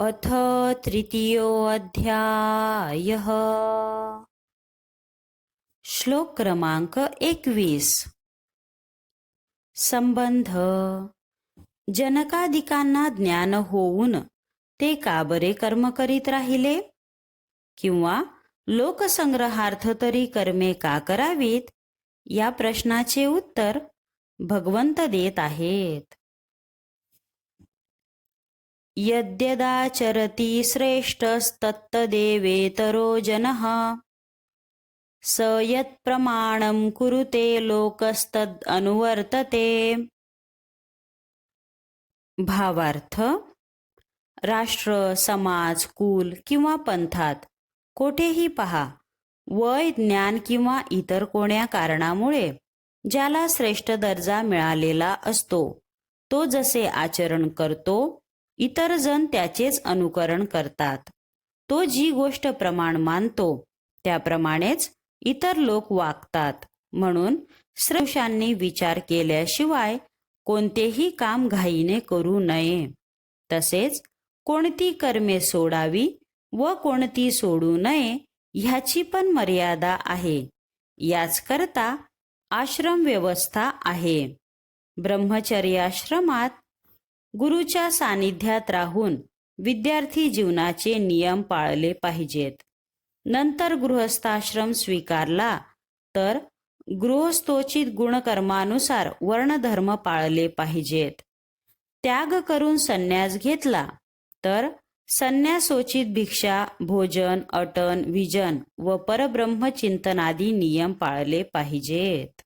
अथ तृतीयोऽध्यायः। श्लोक क्रमांक एकवीस। संबंध। जनकादिकांना ज्ञान होऊन ते का बरे कर्म करीत राहिले? किंवा लोकसंग्रहार्थ तरी कर्मे का करावीत? या प्रश्नाचे उत्तर भगवंत देत आहेत. यद्यदाचरति श्रेष्ठस्तत्तदेवेतरो जनः स यत्प्रमाणं कुरुते लोकस्तदनुवर्तते। भावार्थ राष्ट्र समाज कुल किंवा पंथात कोठेही पहा वय ज्ञान किंवा इतर कोण्या कारणामुळे ज्याला श्रेष्ठ दर्जा मिळालेला असतो तो जसे आचरण करतो इतर जण त्याचेच अनुकरण करतात. तो जी गोष्ट प्रमाण मानतो त्याप्रमाणेच इतर लोक वागतात. म्हणून श्रेष्ठांनी विचार केल्याशिवाय कोणतेही काम घाईने करू नये. तसेच कोणती कर्मे सोडावी व कोणती सोडू नये ह्याची पण मर्यादा आहे. याचकरता आश्रम व्यवस्था आहे. ब्रह्मचर्याश्रमात गुरुच्या सानिध्यात राहून विद्यार्थी जीवनाचे नियम पाळले पाहिजेत. नंतर गृहस्थाश्रम स्वीकारला तर गृहस्थोचित गुणकर्मानुसार वर्णधर्म पाळले पाहिजेत. त्याग करून संन्यास घेतला तर संन्यासोचित भिक्षा भोजन अटन विजन व परब्रह्मचिंतनादी नियम पाळले पाहिजेत.